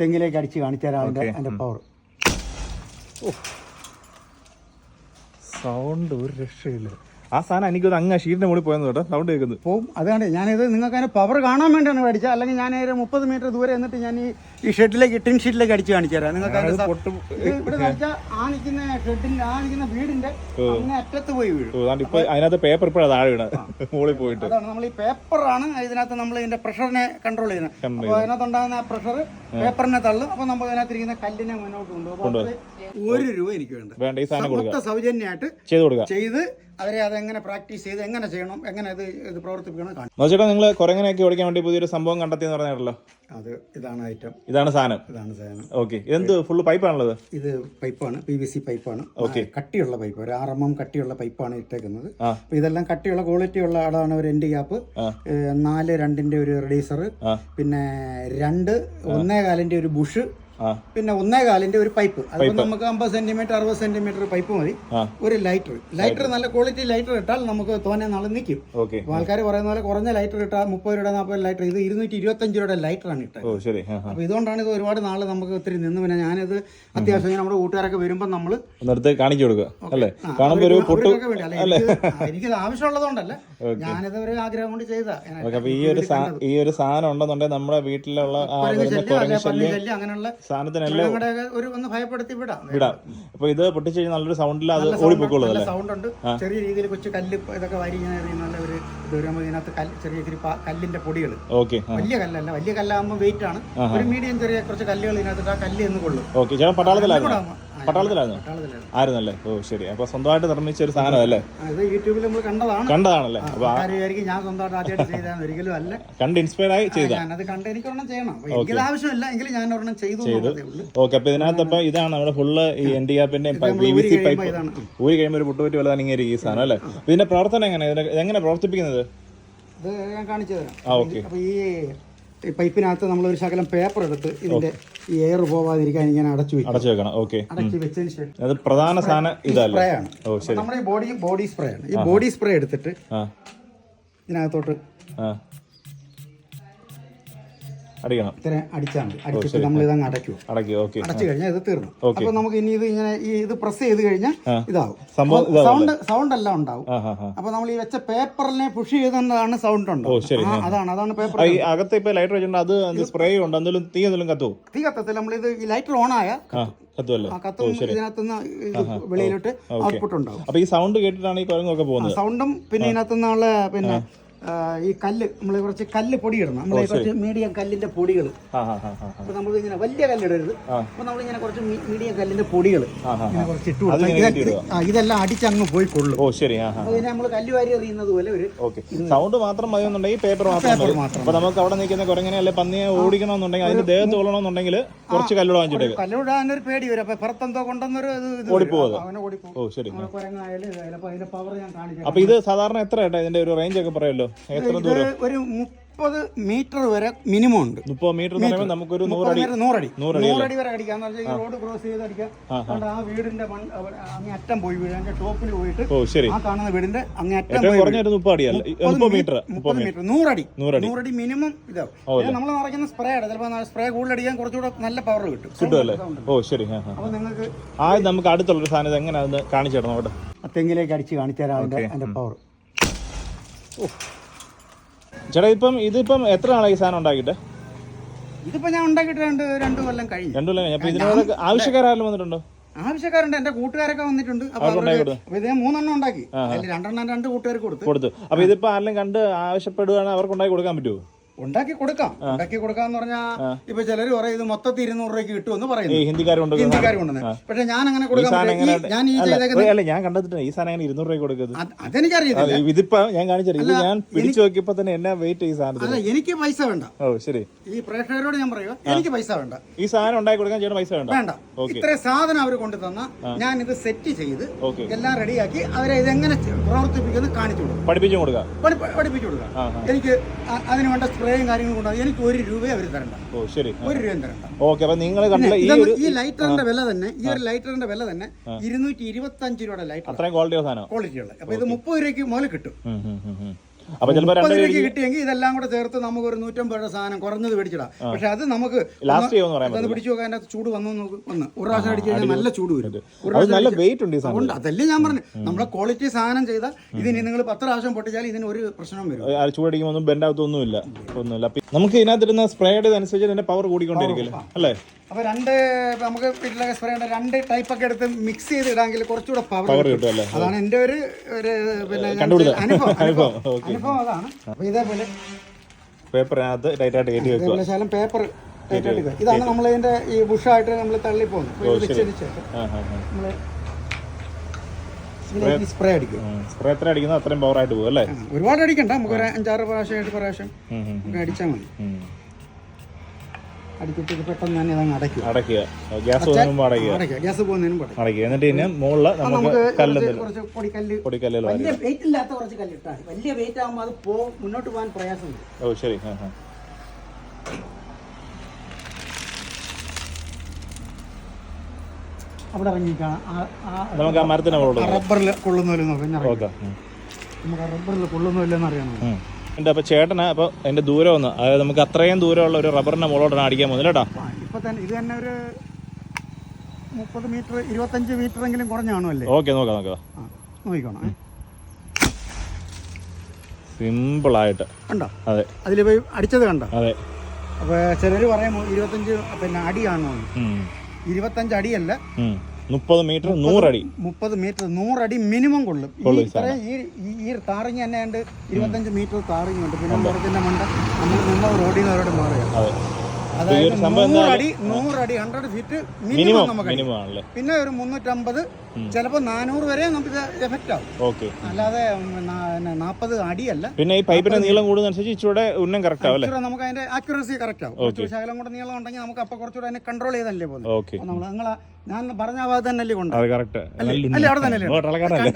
തെങ്ങിലേക്ക് അടിച്ച് കാണിച്ചു തരാം പവർ സൗണ്ട് ഒരു രക്ഷയില്ല. ആ സാധനം എനിക്കത് അങ്ങ് ഷീറ്റിന്റെ മുകളിൽ പോയെന്ന് കേട്ടോ. സൗണ്ട് കേൾക്കുന്നത് അപ്പോൾ അതുകൊണ്ട് ഞാനിത് നിങ്ങൾക്ക് അതിന് പവർ കാണാൻ വേണ്ടിയാണ് മേടിച്ചത്. അല്ലെങ്കിൽ ഞാൻ ഒരു മുപ്പത് മീറ്റർ ദൂരെ എന്നിട്ട് ഞാൻ ഈ ഈ ഷെഡിലേക്ക് ടിൻ ഷീറ്റിലേക്ക് അടിച്ച് കാണിച്ചു തരാം. നിങ്ങൾക്ക് ഇവിടെ ആ നിൽക്കുന്ന ഷെഡിന്റെ ആ നിൽക്കുന്ന വീടിന്റെ അറ്റത്ത് പോയി വീഴും. ഇപ്പൊ അതിനകത്ത് പേപ്പർ ഇപ്പോഴാണ് താഴെ വീണ മുകളിൽ പോയിട്ട്. അതാണ്. നമ്മൾ ഈ പേപ്പറാണ് ഇതിനകത്ത് നമ്മൾ ഇതിന്റെ പ്രഷറിനെ കൺട്രോൾ ചെയ്യുന്നത്. അപ്പൊ അപ്പോൾ അതിനകത്ത് ഉണ്ടാകുന്ന ആ പ്രഷർ പേപ്പറിനെ തള്ളും. അപ്പോൾ നമ്മൾ അതിനകത്ത് ഇരിക്കുന്ന കല്ലിനെ മുന്നോട്ട് കൊണ്ടുപോകും. ഒരു രൂപ എനിക്ക് വേണ്ട. വേണ്ട ഈ സാധനം സൗജന്യമായിട്ട് ചെയ്ത് കൊടുക്കുക ചെയ്ത് അവരെ അതെങ്ങനെ പ്രാക്ടീസ് ചെയ്ത് എങ്ങനെ ചെയ്യണം എങ്ങനെ ഇത് ഇത് പ്രവർത്തിപ്പിക്കണം കാണും നോച്ചേട്ടാ നിങ്ങൾ കുരങ്ങനെയൊക്കെ ഓടിക്കാൻ വേണ്ടി പുതിയൊരു സംഭവം കണ്ടെത്തിയെന്ന് പറഞ്ഞാണല്ലോ അത് ഇതാണ് ഐറ്റം ഇതാണ് സാധനം? ഇതാണ് സാധനം. ഓക്കെ. ഇതെന്ത് ഫുള്ള് പൈപ്പാണുള്ളത് ഇത് പൈപ്പാണ് പി വി സി പൈപ്പാണ് ഓക്കെ. കട്ടിയുള്ള പൈപ്പ് ഒരു ആറ് എം എം കട്ടിയുള്ള പൈപ്പാണ് ഇട്ടേക്കുന്നത്. അപ്പൊ ഇതെല്ലാം കട്ടിയുള്ള ക്വാളിറ്റി ഉള്ള ആളാണ് ഒരു എൻഡ് ഗ്യാപ്പ്. നാല് രണ്ടിന്റെ ഒരു റെഡീസർ പിന്നെ രണ്ട് ഒന്നേ കാലിന്റെ ഒരു ബുഷ് പിന്നെ ഒന്നേ കാലിന്റെ ഒരു പൈപ്പ്. അതിപ്പോ നമുക്ക് അമ്പത് സെന്റിമീറ്റർ അറുപത് സെന്റിമീറ്റർ പൈപ്പ് മതി. ഒരു ലൈറ്റർ. ലൈറ്റർ നല്ല ക്വാളിറ്റി ലൈറ്റർ ഇട്ടാൽ നമുക്ക് തോനെ നാളെ നിൽക്കും ആൾക്കാർ പറയുന്ന പോലെ കുറഞ്ഞ ലൈറ്റർ ഇട്ടാൽ മുപ്പത് രൂപ നാൽപ്പത് ലൈറ്റർ. ഇത് ഇരുന്നൂറ്റി ഇരുപത്തഞ്ച് രൂപയുടെ ലൈറ്ററാണ് ഇട്ടത്. അപ്പൊ ഇതുകൊണ്ടാണ് ഇത് ഒരുപാട് നാൾ നമുക്ക് ഒത്തിരി നിന്ന് പിന്നെ ഞാനിത് അത്യാവശ്യം നമ്മുടെ കൂട്ടുകാരൊക്കെ വരുമ്പോൾ നമ്മൾ കാണിച്ചു കൊടുക്കുക. അല്ലേ? കാണുമ്പോ ഒരു പൊട്ടു എനിക്കിത് ആവശ്യമുള്ളതുകൊണ്ടല്ല. ഞാനിത് ഒരു ആഗ്രഹം കൊണ്ട് ചെയ്താ. ഈ ഒരു സാധനം ഉണ്ടെന്നുണ്ടെങ്കിൽ നമ്മുടെ വീട്ടിലുള്ള അങ്ങനെയുള്ള സാധനത്തിനെല്ലാം ഒരു ഒന്ന് ഭയപ്പെടുത്തി വിടാം. വിടാം. അപ്പൊ ഇത് പൊട്ടിച്ചു കഴിഞ്ഞാൽ നല്ലൊരു സൗണ്ടിൽ അത് ഓടിപ്പോക്കുള്ളൂ നല്ല സൗണ്ട് ഉണ്ട്. ചെറിയ രീതിയിൽ കൊച്ചു കല്ല് ഇതൊക്കെ വാരി നല്ല ഒരു വരുമ്പോൾ ഇതിനകത്ത് ചെറിയ ഇത്തിരി കല്ലിന്റെ പൊടികൾ. ഓക്കെ വലിയ കല്ലല്ല. വലിയ കല്ലാകുമ്പോൾ വെയിറ്റ് ആണ്. ഒരു മീഡിയം ചെറിയ കുറച്ച് കല്ലുകൾ ഇതിനകത്ത് ആ കല്ല് എന്ന് കൊള്ളും. ഓക്കെ ചേട്ടൻ പട്ടാളത്തിലായിരുന്നു? ആയിരുന്നു അല്ലേ പട്ടാളത്തിലാണ്. ആയിരുന്നല്ലേ? ഓ ശരി. അപ്പൊ സ്വന്തമായിട്ട് നിർമ്മിച്ച ഒരു സാധനം അല്ലേ യൂട്യൂബിൽ നമ്മൾ കണ്ടതാണ്. കണ്ടതാണല്ലേ? അപ്പൊ ആൾക്കാര് വിചാരിക്കും ഞാൻ സ്വന്തമായിട്ട് ആദ്യമായിട്ട് ചെയ്തതാണ് ഒരിക്കലും അല്ല. കണ്ട് ഇൻസ്പയർ ആയി ചെയ്ത. ഞാനത് കണ്ട് എനിക്ക് ഒരെണ്ണം ചെയ്യണം. അപ്പൊ എനിക്കത് ആവശ്യമില്ല. എങ്കിലും ഞാൻ ഒരെണ്ണം ചെയ്തു. ഓക്കെ അപ്പൊ ഇതിനകത്ത് അപ്പൊ ഇതാണ് നമ്മുടെ ഫുള്ള് ഈ എൻ ഡി ആപ്പിന്റെ പി വി സി പൈപ്പ് ഇതാണ്. ഊരി കഴിയുമ്പോൾ ഒരു പുട്ടുപറ്റി വെള്ളം ഇങ്ങനെ ഈ സാധനം അല്ലേ? ഇതിന്റെ പ്രവർത്തനം എങ്ങനെ? ഇതിനെ- ഇതെങ്ങനെ പ്രവർത്തിപ്പിക്കുന്നത്? ഇത് ഞാൻ കാണിച്ചു തരാം. ആ ഓക്കെ. അപ്പൊ ഈ ഈ പൈപ്പിനകത്ത് നമ്മൾ ഒരു ശകലം പേപ്പർ എടുത്ത് ഇതിന്റെ ഈ എയർ പോവാതിരിക്കാൻ ഇങ്ങനെ അടച്ചു വെക്കും. അടച്ചു വെക്കണം. ഓക്കെ അടച്ചു വെച്ചതിന് ശേഷം അത് പ്രധാന സാധനം ഇതല്ലേ? സ്പ്രേ ആണ്. ഓ ശരി. നമ്മുടെ ഈ ബോഡി ബോഡി സ്പ്രേ ആണ്. ഈ ബോഡി സ്പ്രേ എടുത്തിട്ട് ഇതിനകത്തോട്ട് അടിക്കണം. ഇത്ര അടിച്ചാൽ മതി. അടിച്ചിട്ട് നമ്മൾ ഇതങ്ങ് അടയ്ക്കും. അടക്കി ഓക്കെ. അടച്ചു കഴിഞ്ഞാൽ ഇത് തീർന്നു. അപ്പൊ നമുക്ക് ഇനി ഇത് ഇങ്ങനെ ഈ ഇത് പ്രസ് ചെയ്ത് കഴിഞ്ഞാൽ ഇതാവും. സൗണ്ട് സൗണ്ട് എല്ലാം ഉണ്ടാവും. അപ്പൊ നമ്മൾ ഈ വെച്ച പേപ്പറിനെ പുഷ് ചെയ്തതാണ് സൗണ്ട് ഉണ്ടോ? അതാണ് അതാണ് പേപ്പർ അകത്ത് ഇപ്പൊ ലൈറ്റർ വെച്ചിട്ടുണ്ട് അത് സ്പ്രേ ഉണ്ട്? എന്തെങ്കിലും തീ എന്തെങ്കിലും കത്തു തീ കത്തത്തിൽ നമ്മൾ ഇത് ലൈറ്റർ ഓൺ ആയ വെളിയിലോട്ട് ഔട്ട്പുട്ട് ഉണ്ടാവും. അപ്പൊ ഈ സൗണ്ട് കേട്ടിട്ടാണ് ഈ കുരങ്ങൊക്കെ പോകുന്നത്. സൗണ്ടും പിന്നെ ഇതിനകത്തുനിന്നുള്ള പിന്നെ ഈ കല്ല് നമ്മൾ കുറച്ച് കല്ല് പൊടി ഇടണം നമ്മൾ കുറച്ച് മീഡിയം കല്ലിന്റെ പൊടികൾ അപ്പൊ നമ്മൾ ഇങ്ങനെ വലിയ കല്ലിടരുത്. അപ്പൊ നമ്മളിങ്ങനെ കുറച്ച് മീഡിയം കല്ലിന്റെ പൊടികൾ ഇങ്ങനെ കുറച്ച് ഇട്ട് കൊടുക്കുക ഇതെല്ലാം അടിച്ചങ്ങ് പോയി കൊള്ളും. ഓ ശരി. ഹാ നമ്മൾ കല്ല് വാരി എറിയുന്നത് പോലെ ഒരു സൗണ്ട് മാത്രം മതി എന്നുണ്ടെങ്കിൽ പേപ്പർ മാത്രം അപ്പൊ നമുക്ക് അവിടെ നിൽക്കുന്ന കുരങ്ങനെ അല്ലെ പന്നിയെ ഓടിക്കണമെന്നുണ്ടെങ്കിൽ അതിന്റെ ദേഹത്ത് കൊള്ളണമെന്നുണ്ടെങ്കിൽ കുറച്ച് കല്ലുകൾ വാങ്ങിച്ചിട്ടേക്ക് കല്ലിടാനൊരു പേടി വരും. അപ്പൊ പുറത്തെന്തോ കൊണ്ടൊന്നൊരു ഓടിപ്പോവും ഓ ശരി. കുരങ്ങായാലും അതിന്റെ പവർ ഞാൻ കാണിക്കാം അപ്പൊ ഇത് സാധാരണ എത്ര ഏട്ടാ ഇതിന്റെ ഒരു റേഞ്ച് ഒക്കെ പറയല്ലോ എത്ര ദൂരം? ഒരു മുപ്പത് മീറ്റർ വരെ മിനിമം ഉണ്ട്. മുപ്പത് മീറ്റർ എന്ന് പറയുമ്പോൾ നമുക്കൊരു നൂറടി. നൂറടി. നൂറടി വരെ അടിക്കാം. ഈ റോഡ് ക്രോസ് ചെയ്ത് അടിക്കാം. ആ വീടിന്റെ അങ്ങേ അറ്റം പോയി അതിന്റെ ടോപ്പിൽ പോയിട്ട് ഓ ശരി. ആ കാണുന്ന വീടിന്റെ അങ്ങേ അറ്റം ഒരു മുപ്പത് അടിയല്ല മുപ്പത് മീറ്റർ മുപ്പത് മീറ്റർ. നൂറടി. നൂറടി. നൂറടി മിനിമം ഇതാവും. നമ്മൾ നിറയ്ക്കുന്ന സ്പ്രേ ആണ്. ചിലപ്പോൾ സ്പ്രേ കൂടുതൽ അടിക്കാൻ കുറച്ചുകൂടെ നല്ല പവർ കിട്ടും. കിട്ടുമല്ലേ ഓ ശരി. ആ ആ. അപ്പൊ നിങ്ങൾക്ക് ആദ്യം നമുക്ക് അടുത്തുള്ള സാധനം എങ്ങനെയാണെന്ന് എങ്ങനെ കാണിച്ചു തരണം അവിടെ ആ തെങ്ങിലേക്ക് അടിച്ച് കാണിച്ചു തരാം അതിന്റെ പവർ പവർ ചേട്ടാ ഇപ്പം ഇതിപ്പം എത്ര നാളായി ഈ സാധനം ഉണ്ടാക്കിയിട്ട്? ഇതിപ്പോ ഞാൻ ഉണ്ടാക്കിയിട്ട് രണ്ട് രണ്ടു കൊല്ലം കഴിഞ്ഞു. രണ്ടു കൊല്ലം കഴിഞ്ഞു. അപ്പൊ ഇതിനോട് ആവശ്യക്കാരെല്ലാം വന്നിട്ടുണ്ടോ? ആവശ്യക്കാരുണ്ട്. എന്റെ കൂട്ടുകാരൊക്കെ വന്നിട്ടുണ്ട്. അപ്പൊ ഇത് മൂന്നെണ്ണം ഉണ്ടാക്കി. അതിൽ രണ്ടെണ്ണം രണ്ട് കൂട്ടുകാർക്ക് കൊടുത്തു. കൊടുത്തു. അപ്പൊ ഇതിപ്പോ ആരെങ്കിലും കണ്ട് ആവശ്യപ്പെടുകയാണെങ്കിൽ അവർക്ക് ഉണ്ടാക്കി കൊടുക്കാൻ പറ്റുമോ ഉണ്ടാക്കി കൊടുക്കാം. ഉണ്ടാക്കി കൊടുക്കാന്ന് പറഞ്ഞാൽ ഇപ്പൊ ചിലർ പറയും ഇത് മൊത്തത്തിൽ ഇരുന്നൂറ് രൂപയ്ക്ക് കിട്ടുമെന്ന് പറയുന്നു. ഹിന്ദിക്കാരുണ്ട് ഹിന്ദിക്കാർ കൊണ്ടുവന്ന് പക്ഷെ ഞാൻ അങ്ങനെ കൊടുക്കാൻ സാധനം ഞാൻ ഈ അല്ല ഞാൻ ഈ സാധനം അങ്ങനെ ഇരുന്നൂറ് രൂപ കൊടുക്കുന്നത് അത് അതെനിക്കറിയത്തില്ല. ഇതിപ്പോ ഞാൻ കാണിച്ചത് ഇത് ഞാൻ പിടിച്ചു നോക്കിയപ്പോ തന്നെ എന്നാ വെയിറ്റ് ഈ സാധനത്തിന്? അല്ല എനിക്ക് പൈസ വേണ്ട. ഓ ശരി. ഈ പ്രേക്ഷകരോട് ഞാൻ പറയുക എനിക്ക് പൈസ വേണ്ട. ഈ സാധനം ഉണ്ടാക്കി കൊടുക്കാൻ ചേട്ടൻ പൈസ വേണ്ട? വേണ്ട. ഇത്ര സാധനം അവർ കൊണ്ടു തന്ന ഞാൻ ഇത് സെറ്റ് ചെയ്ത് എല്ലാം റെഡിയാക്കി അവരെ ഇത് എങ്ങനെ പ്രവർത്തിപ്പിക്കുന്നത് കാണിച്ചു കൊടുക്കും. പഠിപ്പിച്ചു കൊടുക്കാം. പഠി- പഠിപ്പിച്ചു കൊടുക്കാം. എനിക്ക് അതിന് വേണ്ട സ്പ്രേയും കാര്യങ്ങളും കൊണ്ടുവന്ന് എനിക്ക് ഒരു രൂപയെ അവർ തരണ്ട. ഓ ശരി. ഒരു രൂപയും തരണ്ട. ഓക്കെ അപ്പൊ നിങ്ങൾ കണ്ടില്ല ഈ ഒരു ഈ ലൈറ്ററിന്റെ വില തന്നെ ഈ ഒരു ലൈറ്ററിന്റെ വില തന്നെ ഇരുന്നൂറ്റി ഇരുപത്തി അഞ്ച് രൂപയുടെ ലൈറ്റർ അത്രയും ക്വാളിറ്റി സാധനം. ക്വാളിറ്റി ഉള്ളത് അപ്പൊ ഇത് മുപ്പത് രൂപയ്ക്ക് മുതൽ കിട്ടും. അപ്പൊ ചിലപ്പോ രണ്ട് മുപ്പത് രൂപയ്ക്ക് കിട്ടിയെങ്കിൽ ഇതെല്ലാം കൂടെ ചേർത്ത് നമുക്ക് ഒരു നൂറ്റമ്പത് രൂപ സാധനം കുറഞ്ഞത് മേടിച്ചിടാം. പക്ഷെ അത് നമുക്ക് ലാസ്റ്റ് അതൊന്ന് പിടിച്ചു നോക്കാൻ അതിനകത്ത് ചൂട് വന്നു വന്ന് ഒരു പ്രാവശ്യം അടിച്ചു കഴിഞ്ഞാൽ നല്ല ചൂട് വരും. അത് നല്ല വെയിറ്റ് ഉണ്ട് അതുകൊണ്ട് അതല്ലേ ഞാൻ പറഞ്ഞു. നമ്മളെ ക്വാളിറ്റി സാധനം ചെയ്താൽ ഇതിന് നിങ്ങൾ പത്ത് പ്രാവശ്യം പൊട്ടിച്ചാൽ ഇതിന് ഒരു പ്രശ്നം വരും. ചൂടടിക്കുമ്പോൾ ഒന്നും ബെൻഡ് ആവത്തൊന്നുമില്ല. ഒന്നുമില്ല. നമുക്ക് ഇതിനകത്തിരുന്ന സ്പ്രേയുടെ അനുസരിച്ച് ഇതിന്റെ പവർ കൂടിക്കൊണ്ടിരിക്കില്ല അല്ലേ? അപ്പൊ രണ്ട് നമുക്ക് വീട്ടിലൊക്കെ സ്പ്രേ ഉണ്ട് രണ്ട് ടൈപ്പ് ഒക്കെ എടുത്ത് മിക്സ് ചെയ്ത് ഇടാമെങ്കിൽ കുറച്ചുകൂടെ പവർ കിട്ടും. അതാണ് എന്റെ ഒരു ഒരു പിന്നെ. അനുഭവം. അനുഭവം. അതാണ്. അപ്പൊ ഇതേപോലെ പേപ്പറിനകത്ത് ടൈറ്റ് ആയിട്ട് കയറ്റി വെക്കുക. പേപ്പർ ഇതാണ് നമ്മൾ ഇതിന്റെ ഈ ബുഷായിട്ട് നമ്മൾ തള്ളി പോകുന്നത്. ഇതിലേക്ക് സ്പ്രേ അടിക്കും. സ്പ്രേ എത്ര അടിക്കുന്നത് അത്രയും പവർ ആയിട്ട് പോകും അല്ലേ? ആ, ഒരുപാട് അടിക്കണ്ട. നമുക്ക് ഒരു അഞ്ചാറ് പ്രാവശ്യം എട്ട് പ്രാവശ്യം നമുക്ക് അടിച്ചാൽ മതി. അടിച്ചിട്ട് പെട്ടെന്ന് തന്നെ ഇതങ്ങ് അടയ്ക്കും അടയ്ക്കുക. ഗ്യാസ് പോകുമ്പോൾ അടയ്ക്കുക. അടയ്ക്കുക. ഗ്യാസ് പോകുന്നതിനും പടയ്ക്കും അടയ്ക്കുക. എന്നിട്ട് മുകളിൽ നമുക്ക് കല്ല് കുറച്ച് പൊടിക്കല്ല്. വലിയ വെയിറ്റ് ഇല്ലാത്ത കുറച്ച് കല്ല് ഇട്ടാൽ വലിയ വെയിറ്റ് ആകുമ്പോൾ അത് പോ മുന്നോട്ട് പോകാൻ പ്രയാസമുണ്ട് ഓ ശരി. ആ ആ. അവിടെ ഇറങ്ങിക്കാണ് നമുക്ക് ആ മരത്തിന് റബ്ബറിൽ കൊള്ളുന്നില്ലെന്ന് നമുക്ക് ആ റബ്ബറിൽ കൊള്ളുന്നില്ലെന്ന് അറിയണം എന്റെ അപ്പോൾ ചേട്ടന് അപ്പോൾ അതിന്റെ ദൂരം ഒന്ന് അതായത് നമുക്ക് അത്രയും ദൂരമുള്ള ഒരു റബ്ബറിന്റെ മുകളിലോട്ടാണ് അടിക്കാൻ പോകുന്നത് കേട്ടോ. ഇപ്പൊ തന്നെ ഇത് തന്നെ ഒരു മുപ്പത് മീറ്റർ ഇരുപത്തഞ്ച് മീറ്റർ എങ്കിലും കുറഞ്ഞ് കാണുമല്ലേ? ഓക്കെ നോക്കാം നോക്കാം. ആ നോക്കിക്കോണം ഏ. സിമ്പിളായിട്ട് കണ്ടോ? അതെ. അതിൽ പോയി അടിച്ചത് കണ്ടോ? അതെ. അപ്പൊ ചിലര് പറയാം ഇരുപത്തഞ്ച് പിന്നെ അടിയാണോ കാണുമെന്ന്. ഉം. ഇരുപത്തഞ്ച് അടിയല്ല. ഉം. മുപ്പത് മീറ്റർ നൂറടി. മുപ്പത് മീറ്റർ നൂറടി മിനിമം കൊള്ളും. ഈ ഈ താറിങ് തന്നെ ഉണ്ട് ഇരുപത്തഞ്ച് മീറ്റർ താറിങ് ഉണ്ട്. പിന്നെ മണ്ട നമ്മൾ നിന്ന റോഡിൽ നിന്ന് അവരോട് മാറുക അതായത് നൂറടി നൂറടി ഹൺഡ്രഡ് ഫീറ്റ് മിനിമം നമുക്ക് പിന്നെ ഒരു മുന്നൂറ്റമ്പത് ചിലപ്പോ നാനൂറ് വരെ നമുക്ക് എഫക്റ്റ് ആവും. ഓക്കെ അല്ലാതെ നാൽപ്പത് അടിയല്ല. പിന്നെ ഈ പൈപ്പിന്റെ നീളം കൂടുന്നതനുസരിച്ച് ഇച്ചിരൂടെ ഉന്നം കറക്റ്റ് ആവും അല്ലേ? നമുക്ക് അതിന്റെ ആക്യുറസി കറക്റ്റ് ആവും. ശകലം കൂടെ നീളം ഉണ്ടെങ്കിൽ നമുക്ക് അപ്പൊ കുറച്ചുകൂടെ അതിനെ കൺട്രോൾ ചെയ്തല്ലേ പോകുന്നത് ഓക്കെ നമ്മൾ നിങ്ങളെ ഞാൻ പറഞ്ഞ ഭാഗത്ത് തന്നെ അല്ലേ? കൊണ്ട് അല്ലേ? അവിടെ തന്നെ